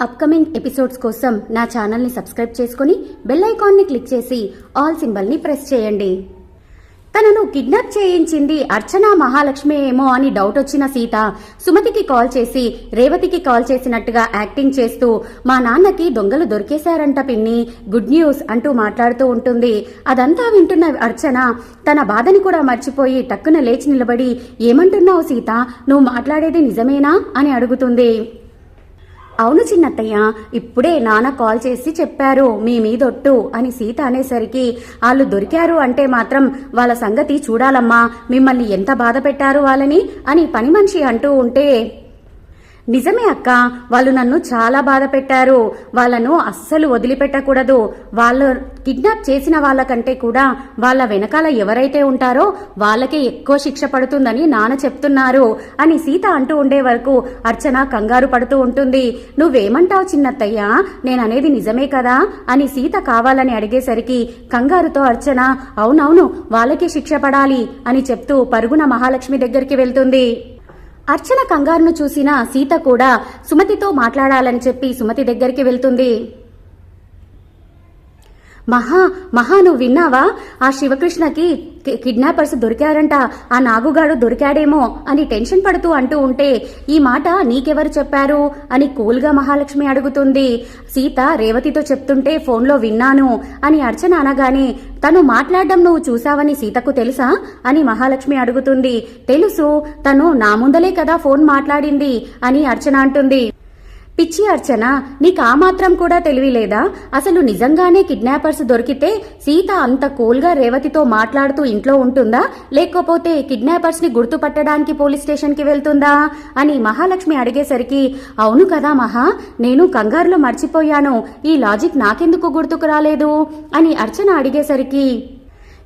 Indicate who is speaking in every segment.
Speaker 1: Upcoming episodes కోసం నా ఛానల్ని సబ్స్క్రైబ్ చేసుకుని బెల్ ఐకాన్ని క్లిక్ చేసి ఆల్ సింబల్ని ప్రెస్ చేయండి. తనను కిడ్నాప్ చేయించింది అర్చన మహాలక్ష్మి ఏమో అని డౌట్ వచ్చిన సీత సుమతికి కాల్ చేసి రేవతికి కాల్ చేసినట్టుగా యాక్టింగ్ చేస్తూ మా నాన్నకి దొంగలు దొరికేశారంట పిన్ని గుడ్ న్యూస్ అంటూ మాట్లాడుతూ ఉంటుంది. అదంతా వింటున్న అర్చన తన బాధని కూడా మర్చిపోయి టక్కున లేచి నిలబడి ఏమంటున్నావు సీత? నువ్వు మాట్లాడేది నిజమేనా? అని అడుగుతుంది. అవును చిన్నత్తయ్య ఇప్పుడే నాన్న కాల్ చేసి చెప్పారు మీ మీదొట్టు అని సీత అనేసరికి వాళ్ళు దొరికారు అంటే మాత్రం వాళ్ళ సంగతి చూడాలమ్మా మిమ్మల్ని ఎంత బాధ పెట్టారు వాళ్ళని? అని పని మనిషి అంటూ ఉంటే నిజమే అక్క వాళ్ళు నన్ను చాలా బాధ పెట్టారు. వాళ్ళను అస్సలు వదిలిపెట్టకూడదు. వాళ్ళు కిడ్నాప్ చేసిన వాళ్ళకంటే కూడా వాళ్ళ వెనకాల ఎవరైతే ఉంటారో వాళ్ళకే ఎక్కువ శిక్ష పడుతుందని నాన్న చెప్తున్నారు అని సీత అంటూ ఉండే వరకు అర్చన కంగారు పడుతూ ఉంటుంది. నువ్వేమంటావు చిన్నత్తయ్య? నేననేది నిజమే కదా? అని సీత కావాలని అడిగేసరికి కంగారుతో అర్చన అవునవును వాళ్ళకే శిక్ష పడాలి అని చెప్తూ పరుగున మహాలక్ష్మి దగ్గరికి వెళ్తుంది. అర్చన కంగారును చూసిన సీత కూడా సుమతితో మాట్లాడాలని చెప్పి సుమతి దగ్గరికి వెళ్తుంది. మహా మహా నువ్వు విన్నావా? ఆ శివకృష్ణకి కిడ్నాపర్స్ దొరికారంట. ఆ నాగుగాడు దొరికాడేమో అని టెన్షన్ పడుతూ అంటూ ఉంటే ఈ మాట నీకెవరు చెప్పారు? అని కూల్గా మహాలక్ష్మి అడుగుతుంది. సీత రేవతితో చెప్తుంటే ఫోన్లో విన్నాను అని అర్చన అనగానే తను మాట్లాడడం నువ్వు చూసావని సీతకు తెలుసా? అని మహాలక్ష్మి అడుగుతుంది. తెలుసు తను నా ముందలే కదా ఫోన్ మాట్లాడింది అని అర్చన అంటుంది. పిచ్చి అర్చన. నీకు ఆ మాత్రం కూడా తెలివి లేదా అసలు నిజంగానే కిడ్నాపర్స్ దొరికితే సీత అంత కూల్గా రేవతితో మాట్లాడుతూ ఇంట్లో ఉంటుందా? లేకపోతే కిడ్నాపర్స్ని గుర్తుపట్టడానికి పోలీస్ స్టేషన్కి వెళ్తుందా? అని మహాలక్ష్మి అడిగేసరికి అవును కదా మహా నేను కంగారులో మర్చిపోయాను. ఈ లాజిక్ నాకెందుకు గుర్తుకు రాలేదు? అని అర్చన అడిగేసరికి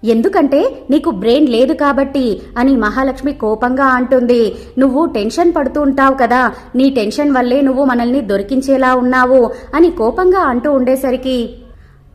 Speaker 1: ఎందుకంటే నీకు బ్రెయిన్ లేదు కాబట్టి అని మహాలక్ష్మి కోపంగా అంటుంది. నువ్వు టెన్షన్ పడుతూ ఉంటావు కదా. నీ టెన్షన్ వల్లే నువ్వు మనల్ని దొరికించేలా ఉన్నావు అని కోపంగా అంటూ ఉండేసరికి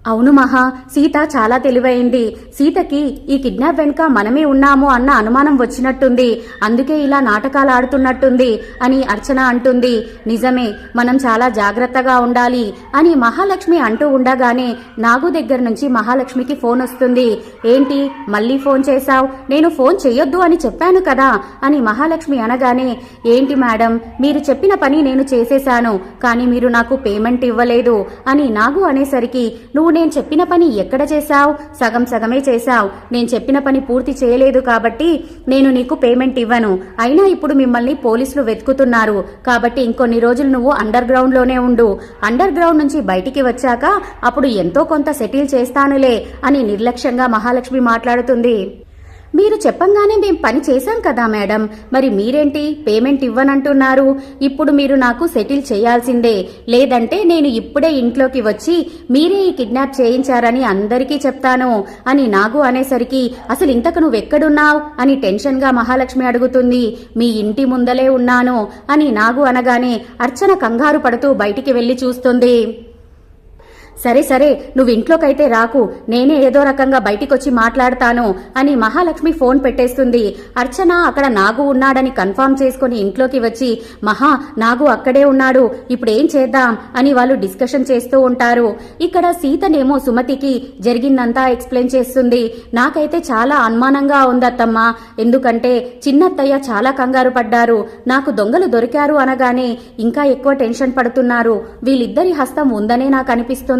Speaker 1: అవును మహా సీత చాలా తెలివైంది. సీతకి ఈ కిడ్నాప్ వెనుక మనమే ఉన్నాము అన్న అనుమానం వచ్చినట్టుంది. అందుకే ఇలా నాటకాలు ఆడుతున్నట్టుంది అని అర్చన అంటుంది. నిజమే మనం చాలా జాగ్రత్తగా ఉండాలి అని మహాలక్ష్మి అంటూ ఉండగానే నాగు దగ్గర నుంచి మహాలక్ష్మికి ఫోన్ వస్తుంది. ఏంటి మళ్ళీ ఫోన్ చేశావు? నేను ఫోన్ చెయ్యొద్దు అని చెప్పాను కదా అని మహాలక్ష్మి అనగానే ఏంటి మేడం మీరు చెప్పిన పని నేను చేసేశాను కానీ మీరు నాకు పేమెంట్ ఇవ్వలేదు అని నాగు అనేసరికి నువ్వు నేను చెప్పిన పని ఎక్కడ చేశావు? సగం సగమే చేశావు. నేను చెప్పిన పని పూర్తి చేయలేదు కాబట్టి నేను నీకు పేమెంట్ ఇవ్వను. అయినా ఇప్పుడు మిమ్మల్ని పోలీసులు వెతుకుతున్నారు. కాబట్టి ఇంకొన్ని రోజులు నువ్వు అండర్ గ్రౌండ్లోనే ఉండు. అండర్ గ్రౌండ్ నుంచి బయటికి వచ్చాక అప్పుడు ఎంతో కొంత సెటిల్ చేస్తానులే అని నిర్లక్ష్యంగా మహాలక్ష్మి మాట్లాడుతుంది. మీరు చెప్పంగానే మేం పని చేశాం కదా మేడం. మరి మీరేంటి? పేమెంట్ ఇవ్వనంటున్నారు. ఇప్పుడు మీరు నాకు సెటిల్ చేయాల్సిందే. లేదంటే నేను ఇప్పుడే ఇంట్లోకి వచ్చి మీరే ఈ కిడ్నాప్ చేయించారని అందరికీ చెప్తాను అని నాగు అనేసరికి అసలు ఇంతకు నువ్వెక్కడున్నావు? అని టెన్షన్గా మహాలక్ష్మి అడుగుతుంది. మీ ఇంటి ముందలే ఉన్నాను అని నాగు అనగానే అర్చన కంగారు పడుతూ బయటికి వెళ్ళి చూస్తుంది. సరే సరే నువ్వు ఇంట్లోకైతే రాకు. నేనే ఏదో రకంగా బయటికొచ్చి మాట్లాడతాను అని మహాలక్ష్మి ఫోన్ పెట్టేస్తుంది. అర్చన అక్కడ నాగు ఉన్నాడని కన్ఫర్మ్ చేసుకుని ఇంట్లోకి వచ్చి మహా నాగు అక్కడే ఉన్నాడు. ఇప్పుడేం చేద్దాం అని వాళ్ళు డిస్కషన్ చేస్తూ ఉంటారు. ఇక్కడ సీతనేమో సుమతికి జరిగిందంతా ఎక్స్ప్లెయిన్ చేస్తుంది. నాకైతే చాలా అనుమానంగా ఉందత్తమ్మా. ఎందుకంటే చిన్నత్తయ్య చాలా కంగారు పడ్డారు. నాకు దొంగలు దొరికారు అనగానే ఇంకా ఎక్కువ టెన్షన్ పడుతున్నారు. వీళ్ళిద్దరి హస్తం ఉందనే నాకు అనిపిస్తుంది.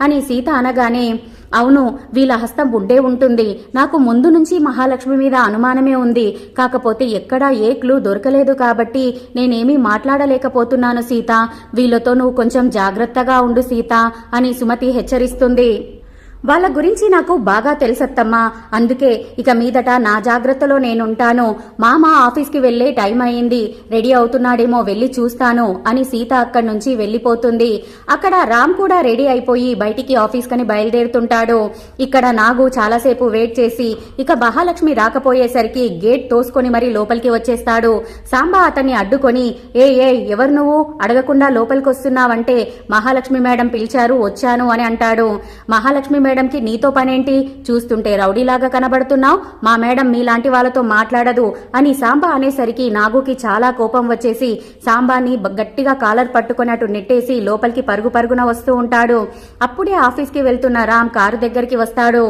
Speaker 1: అని సీత అనగానే అవును వీళ్ళ హస్తం ఉండే ఉంటుంది. నాకు ముందు నుంచి మహాలక్ష్మి మీద అనుమానమే ఉంది. కాకపోతే ఎక్కడా ఏ క్లూ దొరకలేదు కాబట్టి నేనేమీ మాట్లాడలేకపోతున్నాను సీత. వీళ్ళతో నువ్వు కొంచెం జాగ్రత్తగా ఉండు సీత అని సుమతి హెచ్చరిస్తుంది. వాళ్ళ గురించి నాకు బాగా తెలుసత్తమ్మా. అందుకే ఇక మీదట నా జాగ్రత్తలో నేనుంటాను. మామ ఆఫీస్కి వెళ్ళే టైం అయింది రెడీ అవుతున్నాడేమో వెళ్ళి చూస్తాను అని సీత అక్కడి నుంచి వెళ్ళిపోతుంది అక్కడ రామ్ కూడా రెడీ అయిపోయి బయటికి ఆఫీస్కని బయలుదేరుతుంటాడు. ఇక్కడ నాగు చాలాసేపు వెయిట్ చేసి ఇక మహాలక్ష్మి రాకపోయేసరికి గేట్ తోసుకొని మరీ లోపలికి వచ్చేస్తాడు. సాంబా అతన్ని అడ్డుకొని ఏ ఏ ఎవరు నువ్వు? అడగకుండా లోపలికి వస్తున్నావంటే మహాలక్ష్మి మేడం పిలిచారు వచ్చాను అని అంటాడు. మహాలక్ష్మి మేడంకి నీతో పనేంటి? చూస్తుంటే రౌడీలాగా కనబడుతున్నావు. మా మేడం మీలాంటి వాళ్ళతో మాట్లాడదు. అని సాంబా అనేసరికి నాగుకి చాలా కోపం వచ్చేసి సాంబాని గట్టిగా కాలర్ పట్టుకున్నట్టు అటు నెట్టేసి లోపలికి పరుగు పరుగున వస్తూ ఉంటాడు. అప్పుడే ఆఫీస్కి వెళ్తున్న రామ్ కారు దగ్గరికి వస్తాడు.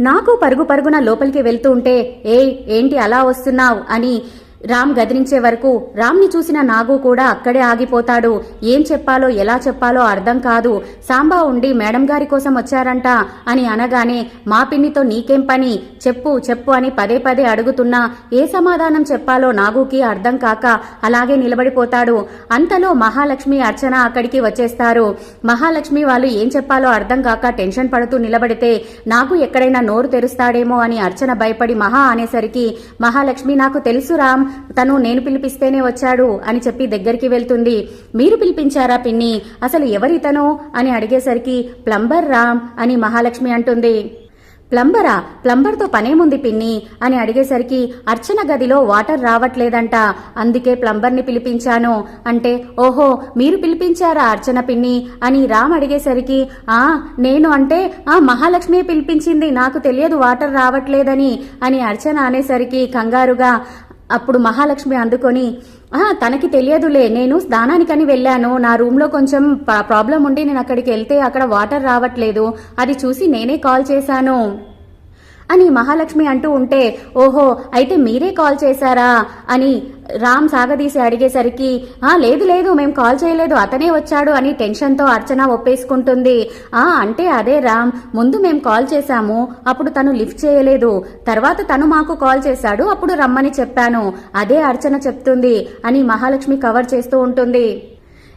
Speaker 1: నాకు పరుగు పరుగున లోపలికి వెళ్తూ ఉంటే ఏయ్ ఏంటి అలా వస్తున్నావు? అని రామ్ గదిరించే వరకు రామ్ని చూసిన నాగు కూడా అక్కడే ఆగిపోతాడు. ఏం చెప్పాలో ఎలా చెప్పాలో అర్థం కాదు. సాంబా ఉండి మేడం గారి కోసం వచ్చారంట అని అనగానే మా పిన్నితో నీకేం పని? చెప్పు చెప్పు అని పదే పదే అడుగుతున్నా. ఏ సమాధానం చెప్పాలో నాగుకి అర్థం కాక అలాగే నిలబడిపోతాడు. అంతలో మహాలక్ష్మి అర్చన అక్కడికి వచ్చేస్తారు. మహాలక్ష్మి వాళ్ళు ఏం చెప్పాలో అర్థం కాక టెన్షన్ పడుతూ నిలబడితే నాకు ఎక్కడైనా నోరు తెరుస్తాడేమో అని అర్చన భయపడి మహా అనేసరికి మహాలక్ష్మి నాకు తెలుసు రామ్ తను నేను పిలిపిస్తేనే వచ్చాడు అని చెప్పి దగ్గరికి వెళ్తుంది మీరు పిలిపించారా పిన్ని? అసలు ఎవరితను అని అడిగేసరికి ప్లంబర్ రామ్ అని మహాలక్ష్మి అంటుంది. ప్లంబరా? ప్లంబర్తో పనేముంది పిన్ని? అని అడిగేసరికి అర్చన గదిలో వాటర్ రావట్లేదంట. అందుకే ప్లంబర్ని పిలిపించాను. అంటే ఓహో మీరు పిలిపించారా అర్చన పిన్ని? అని రామ్ అడిగేసరికి ఆ నేను అంటే ఆ మహాలక్ష్మి పిలిపించింది. నాకు తెలియదు వాటర్ రావట్లేదని. అని అర్చన అనేసరికి కంగారుగా అప్పుడు మహాలక్ష్మి అందుకొని తనకి తెలియదులే నేను స్నానానికని వెళ్ళాను నా రూమ్లో కొంచెం ప్రాబ్లం ఉండి నేను అక్కడికి వెళ్తే అక్కడ వాటర్ రావట్లేదు అది చూసి నేనే కాల్ చేశాను. అని మహాలక్ష్మి అంటూ ఉంటే ఓహో అయితే మీరే కాల్ చేశారా? అని రామ్ సాగదీసి అడిగేసరికి ఆ లేదు లేదు మేం కాల్ చేయలేదు అతనే వచ్చాడు అని టెన్షన్తో అర్చన ఒప్పేసుకుంటుంది. ఆ అంటే అదే రామ్ ముందు మేం కాల్ చేశాము అప్పుడు తను లిఫ్ట్ చేయలేదు తర్వాత తను మాకు కాల్ చేశాడు అప్పుడు రమ్మని చెప్పాను అదే అర్చన చెప్తుంది అని మహాలక్ష్మి కవర్ చేస్తూ ఉంటుంది.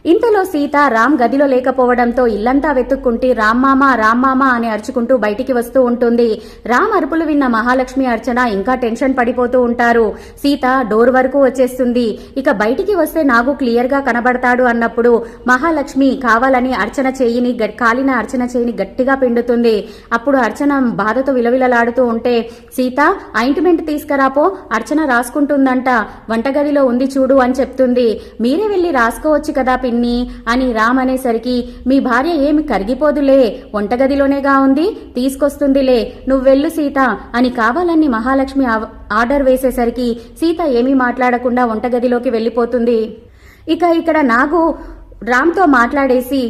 Speaker 1: ఇంతలో సీత రామ్ గదిలో లేకపోవడంతో ఇల్లంతా వెతుక్కుంటే రామ్మామ రామ్మామ అని అరుచుకుంటూ బయటికి వస్తూ ఉంటుంది. రామ్ అరుపులు విన్న మహాలక్ష్మి అర్చన ఇంకా టెన్షన్ పడిపోతూ ఉంటారు. సీత డోర్ వరకు వచ్చేస్తుంది. ఇక బయటికి వస్తే నాగు క్లియర్గా కనబడతాడు అన్నప్పుడు మహాలక్ష్మి కావాలని అర్చన చేయిని కాలిన అర్చన చేయిని గట్టిగా పిండుతుంది. అప్పుడు అర్చన బాధతో విలవిలలాడుతూ ఉంటే సీత ఆయింట్మెంట్ తీసుకురాపో అర్చన రాసుకుంటుందంట. వంటగదిలో ఉంది చూడు అని చెప్తుంది. మీరే వెళ్ళి రాసుకోవచ్చు కదా పిన్ని అని రామ్ అనేసరికి మీ భార్య ఏమి కరిగిపోదులే వంటగదిలోనేగా ఉంది తీసుకొస్తుందిలే నువ్వెళ్ళు సీత అని కావాలని మహాలక్ష్మి ఆర్డర్ వేసేసరికి సీత ఏమీ మాట్లాడకుండా వంటగదిలోకి వెళ్ళిపోతుంది. ఇక ఇక్కడ నాగు రామ్తో మాట్లాడేసి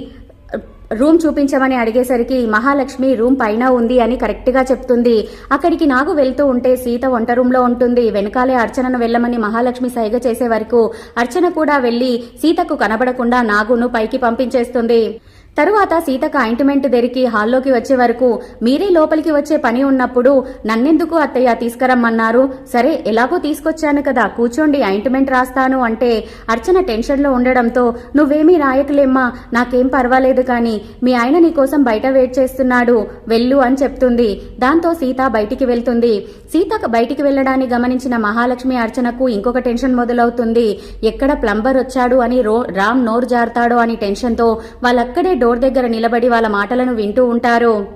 Speaker 1: రూమ్ చూపించమని అడిగేసరికి మహాలక్ష్మి రూమ్ పైన ఉంది అని కరెక్ట్గా చెప్తుంది. అక్కడికి నాగు వెళ్తూ ఉంటే సీత వంట రూమ్లో ఉంటుంది. వెనకాలే అర్చనను వెళ్ళమని మహాలక్ష్మి సైగ చేసే వరకు అర్చన కూడా వెళ్ళి సీతకు కనబడకుండా నాగును పైకి పంపించేస్తుంది. తరువాత సీతకు ఆయింట్మెంట్ దెరికి హాల్లోకి వచ్చే వరకు మీరే లోపలికి వచ్చే పని ఉన్నప్పుడు నన్నెందుకు అత్తయ్య తీసుకురమ్మన్నారు? సరే ఎలాగో తీసుకొచ్చాను కదా కూర్చోండి ఆయింట్మెంట్ రాస్తాను అంటే అర్చన టెన్షన్లో ఉండడంతో నువ్వేమీ రాయకులేమ్మా నాకేం పర్వాలేదు కానీ మీ ఆయన నీకోసం బయట వెయిట్ చేస్తున్నాడు వెళ్ళు అని చెప్తుంది. దాంతో సీత బయటికి వెళ్తుంది. సీత బయటికి వెళ్ళడాన్ని గమనించిన మహాలక్ష్మి అర్చనకు ఇంకొక టెన్షన్ మొదలవుతుంది. ఎక్కడ ప్లంబర్ వచ్చాడు అని రో రామ్ నోరు జారుతాడో అని టెన్షన్తో వాళ్ళక్కడే డోర్ దగ్గర నిలబడి వాళ్ళ మాటలను వింటూ ఉంటారు.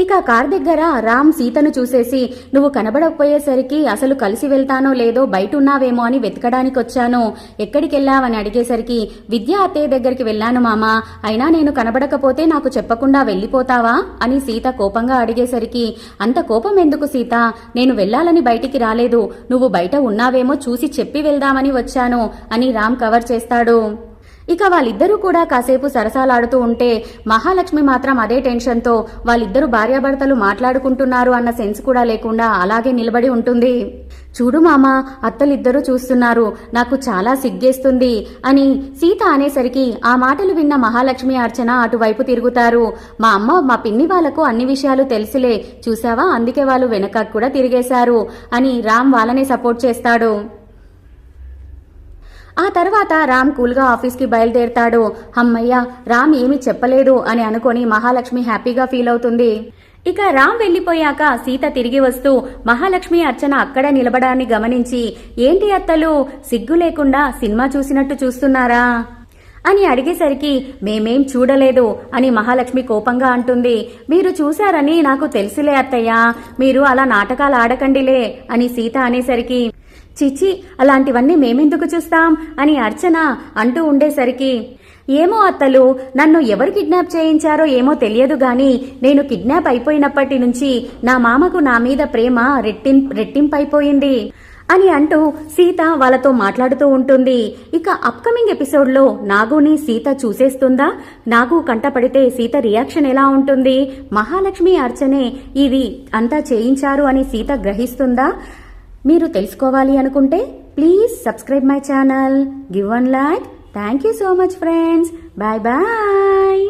Speaker 1: ఇక కార్ దగ్గర రామ్ సీతను చూసేసి నువ్వు కనబడకపోయేసరికి అసలు కలిసి వెళ్తానో లేదో బయట ఉన్నావేమో అని వెతకడానికి వచ్చాను. ఎక్కడికి వెళ్ళావని అడిగేసరికి విద్యా అత్తయ్య దగ్గరికి వెళ్ళాను మామా. అయినా నేను కనబడకపోతే నాకు చెప్పకుండా వెళ్ళిపోతావా? అని సీత కోపంగా అడిగేసరికి అంత కోపం ఎందుకు సీత? నేను వెళ్ళాలని బయటికి రాలేదు. నువ్వు బయట ఉన్నావేమో చూసి చెప్పి వెళ్దామని వచ్చాను అని రామ్ కవర్ చేస్తాడు. ఇక వాళ్ళిద్దరూ కూడా కాసేపు సరసాలాడుతూ ఉంటే మహాలక్ష్మి మాత్రం అదే టెన్షన్తో వాళ్ళిద్దరూ భార్యాభర్తలు మాట్లాడుకుంటున్నారు అన్న సెన్స్ కూడా లేకుండా అలాగే నిలబడి ఉంటుంది. చూడు మామ అత్తలిద్దరూ చూస్తున్నారు నాకు చాలా సిగ్గేస్తుంది అని సీత అనేసరికి ఆ మాటలు విన్న మహాలక్ష్మి అర్చన అటువైపు తిరుగుతారు. మా అమ్మ మా పిన్ని వాళ్ళకు అన్ని విషయాలు తెలిసిలే చూసావా అందుకే వాళ్ళు వెనక కూడా తిరిగేశారు అని రామ్ వాళ్ళనే సపోర్ట్ చేస్తాడు. ఆ తర్వాత రామ్ కూల్గా ఆఫీస్కి బయలుదేరతాడు. అమ్మయ్య రామ్ ఏమీ చెప్పలేదు అని అనుకొని మహాలక్ష్మి హ్యాపీగా ఫీల్ అవుతుంది. ఇక రామ్ వెళ్ళిపోయాక సీత తిరిగి వస్తూ మహాలక్ష్మి అర్చన అక్కడ నిలబడాన్ని గమనించి ఏంటి అత్తలు సిగ్గు లేకుండా సినిమా చూసినట్టు చూస్తున్నారా? అని అడిగేసరికి మేమేం చూడలేదు అని మహాలక్ష్మి కోపంగా అంటుంది. మీరు చూశారని నాకు తెలుసులే అత్తయ్య మీరు అలా నాటకాలు ఆడకండిలే అని సీత అనేసరికి చిచి అలాంటివన్నీ మేమెందుకు చూస్తాం? అని అర్చన అంటూ ఉండేసరికి ఏమో అత్తలు నన్ను ఎవరు కిడ్నాప్ చేయించారో ఏమో తెలియదు గాని నేను కిడ్నాప్ అయిపోయినప్పటి నుంచి నా మామకు నా మీద ప్రేమ రెట్టిం రెట్టింపైపోయింది అని అంటూ సీత వాళ్ళతో మాట్లాడుతూ ఉంటుంది. ఇక అప్కమింగ్ ఎపిసోడ్లో నాగుని సీత చూసేస్తుందా? నాగు కంటపడితే సీత రియాక్షన్ ఎలా ఉంటుంది? మహాలక్ష్మి అర్చనే ఇది అంతా చేయించారు అని సీత గ్రహిస్తుందా? మీరు తెలుసుకోవాలి అనుకుంటే please subscribe my channel. Give one like. Thank you so much friends. Bye bye.